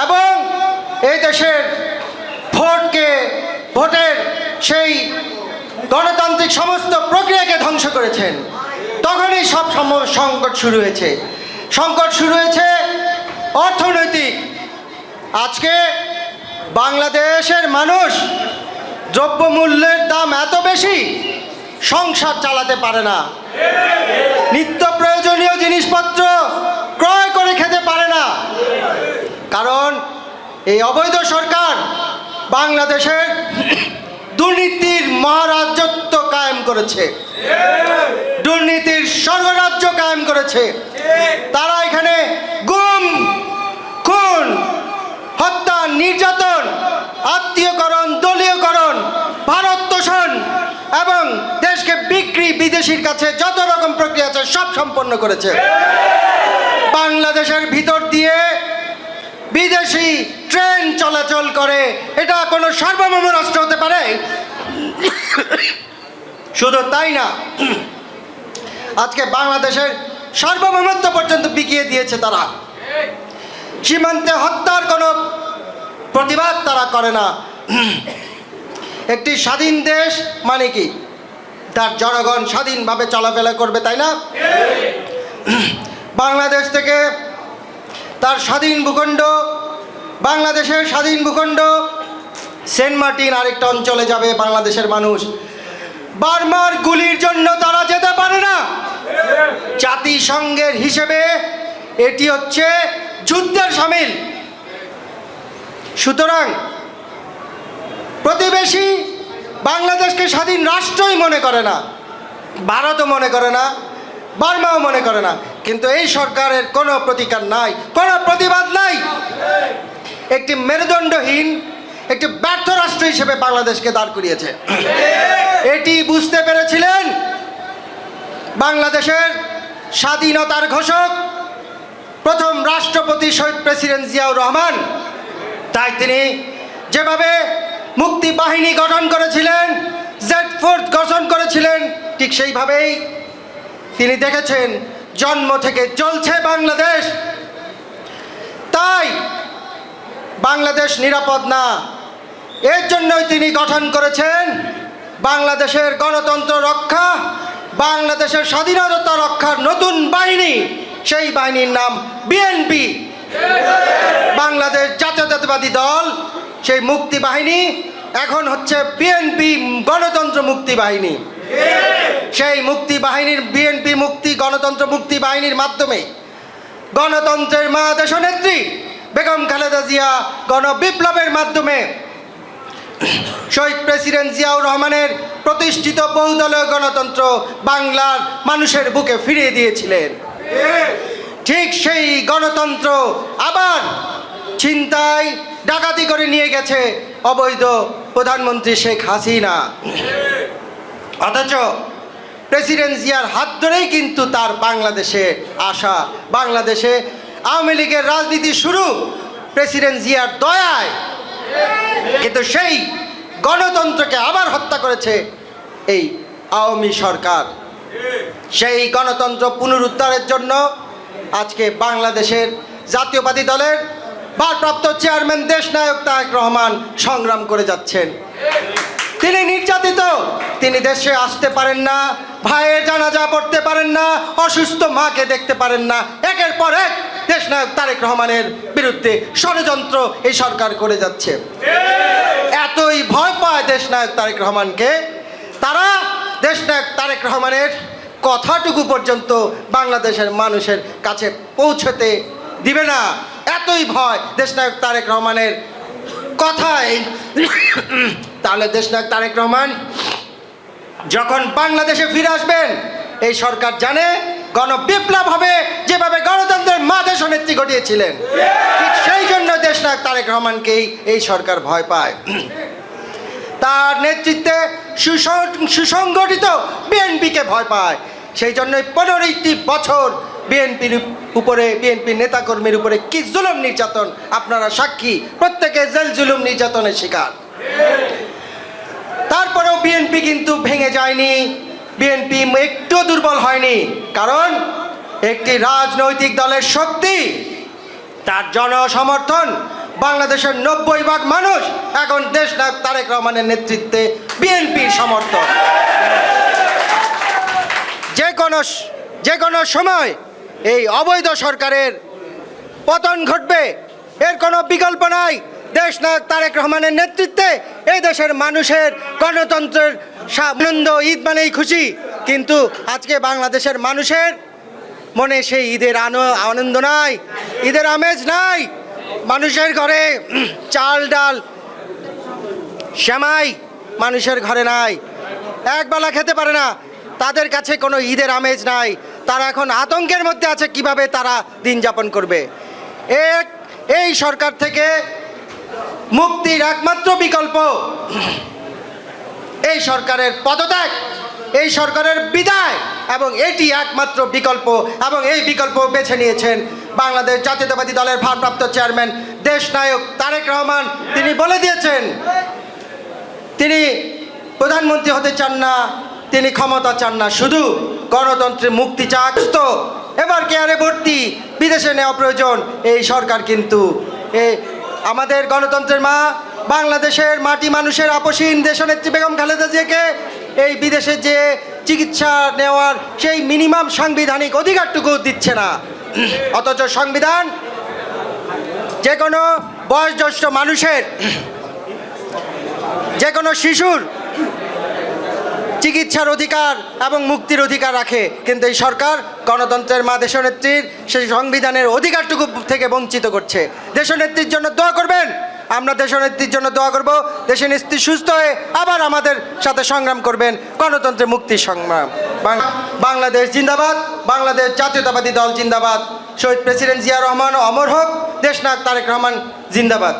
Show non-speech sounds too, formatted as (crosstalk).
এবং এই দেশের ভোটকে, ভোটের সেই গণতান্ত্রিক সমস্ত প্রক্রিয়াকে ধ্বংস করেছেন। তখনই সব সংকট শুরু হয়েছে। সংকট শুরু হয়েছে অর্থনৈতিক। আজকে বাংলাদেশের মানুষ দ্রব্যমূল্যের দাম এত বেশি, সংসার চালাতে পারে না। নিত্য প্রয়োজনীয় জিনিসপত্র ক্রয় করে খেতে পারে না কারণ এই অবৈধ সরকার বাংলাদেশের দুর্নীতির মহারাজত্ব কায়েম করেছে। দুর্নীতির স্বর্গরাজ্য কায়েম করেছে। তারা এখানে গুম, খুন, হত্যা, নির্যাতন, আত্মীয়করণ, দলীয়করণ, ভারত তোষণ এবং দেশকে বিক্রি বিদেশির কাছে যত রকম প্রক্রিয়া আছে সব সম্পন্ন করেছে। বাংলাদেশের ভিতর দিয়ে বিদেশি ট্রেন চলাচল করে। এটা কোনো সার্বভৌম রাষ্ট্র হতে পারে? শুধু তাই না, আজকে বাংলাদেশের সার্বভৌমত্ব পর্যন্ত বিকিয়ে দিয়েছে তারা। সীমান্তে হত্যার কোনো প্রতিবাদ তারা করে না। একটি স্বাধীন দেশ মানে কি? তার জনগণ স্বাধীনভাবে চলাফেরা করবে, তাই না? বাংলাদেশ থেকে তার স্বাধীন ভূখণ্ড, বাংলাদেশের স্বাধীন ভূখণ্ড, সেন্ট মার্টিন আরেকটা অঞ্চলে যাবে বাংলাদেশের মানুষ। বার্মার গুলির জন্য তারা যেতে পারে না। জাতিসংঘের হিসেবে এটি হচ্ছে যুদ্ধের সামিল। সুতরাং প্রতিবেশী বাংলাদেশকে স্বাধীন রাষ্ট্রই মনে করে না, ভারতও মনে করে না, বার্মাও মনে করে না। কিন্তু এই সরকারের কোনো প্রতিকার নাই, কোনো প্রতিবাদ নাই। একটি মেরুদণ্ডহীন, একটি ব্যর্থ রাষ্ট্র হিসেবে বাংলাদেশকে দাঁড় করিয়েছে। এটি বুঝতে পেরেছিলেন বাংলাদেশের স্বাধীনতার ঘোষক, প্রথম রাষ্ট্রপতি শহীদ প্রেসিডেন্ট জিয়াউর রহমান। তাই তিনি যেভাবে মুক্তি বাহিনী গঠন করেছিলেন, জেড ফোর্স গঠন করেছিলেন, ঠিক সেইভাবেই তিনি দেখেছেন জন্ম থেকে চলছে বাংলাদেশ। তাই বাংলাদেশ নিরাপদ না। এর জন্যই তিনি গঠন করেছেন বাংলাদেশের গণতন্ত্র রক্ষা, বাংলাদেশের স্বাধীনতা রক্ষার নতুন বাহিনী। সেই বাহিনীর নাম বিএনপি। বাংলাদেশ জাতীয়তাবাদী দল, সেই মুক্তি বাহিনী, এখন হচ্ছে বিএনপি গণতন্ত্র মুক্তি বাহিনী। সেই মুক্তি বাহিনীর বিএনপি মুক্তি, গণতন্ত্র মুক্তি বাহিনীর মাধ্যমে গণতন্ত্রের মা দেশনেত্রী বেগম খালেদা জিয়া গণবিপ্লবের মাধ্যমে শহীদ প্রেসিডেন্ট জিয়াউর রহমানের প্রতিষ্ঠিত বহুদলীয় গণতন্ত্র বাংলার মানুষের বুকে ফিরিয়ে দিয়েছিলেন। ঠিক সেই গণতন্ত্র আবার ছিনতাই, ডাকাতি করে নিয়ে গেছে অবৈধ প্রধানমন্ত্রী শেখ হাসিনা। অথচ প্রেসিডেন্ট জিয়ার হাত ধরেই কিন্তু তার বাংলাদেশে আসা। বাংলাদেশে আওয়ামী লীগের রাজনীতি শুরু প্রেসিডেন্ট জিয়ার দয়ায়। কিন্তু সেই গণতন্ত্রকে আবার হত্যা করেছে এই আওয়ামী সরকার। সেই গণতন্ত্র পুনরুদ্ধারের জন্য আজকে বাংলাদেশের জাতীয়বাদী দলের ভারপ্রাপ্ত চেয়ারম্যান, দেশনায়ক তারেক রহমান সংগ্রাম করে যাচ্ছেন। তিনি নির্যাতিত। তিনি দেশে আসতে পারেন না, ভাইয়ের জানাজা পড়তে পারেন না, অসুস্থ মাকে দেখতে পারেন না। একের পর এক দেশনায়ক তারেক রহমানের বিরুদ্ধে ষড়যন্ত্র এই সরকার করে যাচ্ছে। এতই ভয় পায় দেশ দেশনায়ক তারেক রহমানকে। তারা দেশনায়ক তারেক রহমানের কথাটুকু পর্যন্ত বাংলাদেশের মানুষের কাছে পৌঁছতে দিবে না। এতই ভয় দেশনায়ক তারেক রহমানের কথায়। তাহলে দেশনায়ক তারেক রহমান, যখন বাংলাদেশে ফিরে আসবেন, এই সরকার জানে গণবিপ্লব হবে যেভাবে গণতন্ত্রের মা দেশ ঘটিয়েছিলেন ঠিক সেই জন্য দেশনায়ক তারেক রহমানকেই এই সরকার ভয় পায়। তার নেতৃত্বে সুসং- সুসংগঠিত বিএনপিকে ভয় পায়। সেই জন্যই পনেরোটি বছর বিএনপির উপরে বিএনপির নেতাকর্মীর উপরে কি জুলুম নির্যাতন, আপনারা সাক্ষী, প্রত্যেকে জেল জুলুম নির্যাতনের শিকার। তারপরেও বিএনপি কিন্তু ভেঙে যায়নি। বিএনপি একটু দুর্বল হয়নি, কারণ একটি রাজনৈতিক দলের শক্তি, তার জনসমর্থন, বাংলাদেশের নব্বই ভাগ মানুষ, এখন দেশ নায়ক তারেক রহমানের নেতৃত্বে বিএনপির সমর্থন। যে কোনো যে কোনো সময় এই অবৈধ সরকারের পতন ঘটবে, এর কোনো বিকল্প নাই। দেশ নায়ক তারেক রহমানের নেতৃত্বে এই দেশের মানুষের গণতন্ত্রের আনন্দ, ঈদ মানেই খুশি। কিন্তু আজকে বাংলাদেশের মানুষের মনে সেই ঈদের আনো- আনন্দ নাই, ঈদের আমেজ নাই। মানুষের ঘরে (clears throat) চাল, ডাল শ্যামাই মানুষের ঘরে নাই। একবেলা খেতে পারে না। তাদের কাছে কোনো ঈদের আমেজ নাই। তারা এখন আতঙ্কের মধ্যে আছে কীভাবে তারা দিন যাপন করবে। এক, এই সরকার থেকে মুক্তির একমাত্র বিকল্প। এই সরকারের পদত্যাগ, এই সরকারের বিদায় এবং এটি একমাত্র বিকল্প এবং এই বিকল্প বেছে নিয়েছেন বাংলাদেশ জাতীয়তাবাদী দলের ভারপ্রাপ্ত চেয়ারম্যান দেশ নায়ক তারেক রহমান। তিনি বলে দিয়েছেন, তিনি প্রধানমন্ত্রী হতে চান না, তিনি ক্ষমতা চান না, শুধু গণতন্ত্রের মুক্তি চাকস্ত এবার কেয়ারে ভর্তি, বিদেশে নেওয়া প্রয়োজন, এই সরকার কিন্তু এ আমাদের গণতন্ত্রের মা, বাংলাদেশের মাটি মানুষের আপসীন দেশনেত্রী বেগম খালেদা জিয়াকে এই বিদেশে যে চিকিৎসা নেওয়ার সেই মিনিমাম সাংবিধানিক অধিকারটুকু দিচ্ছে না। অথচ সংবিধান যে কোনো বয়োজ্যেষ্ঠ মানুষের যে কোনো শিশুর চিকিৎসার অধিকার এবং মুক্তির অধিকার রাখে। কিন্তু এই সরকার গণতন্ত্রের মা দেশনেত্রীর সেই সংবিধানের অধিকারটুকু থেকে বঞ্চিত করছে। দেশনেত্রীর জন্য দোয়া করবেন। আমরা দেশনেত্রীর জন্য দোয়া করব। দেশনেত্রী সুস্থ হয়ে আবার আমাদের সাথে সংগ্রাম করবেন গণতন্ত্রের মুক্তির সংগ্রাম। বাংলাদেশ জিন্দাবাদ, বাংলাদেশ জাতীয়তাবাদী দল জিন্দাবাদ। শহীদ প্রেসিডেন্ট জিয়া রহমান অমর হোক, দেশনায়ক তারেক রহমান জিন্দাবাদ।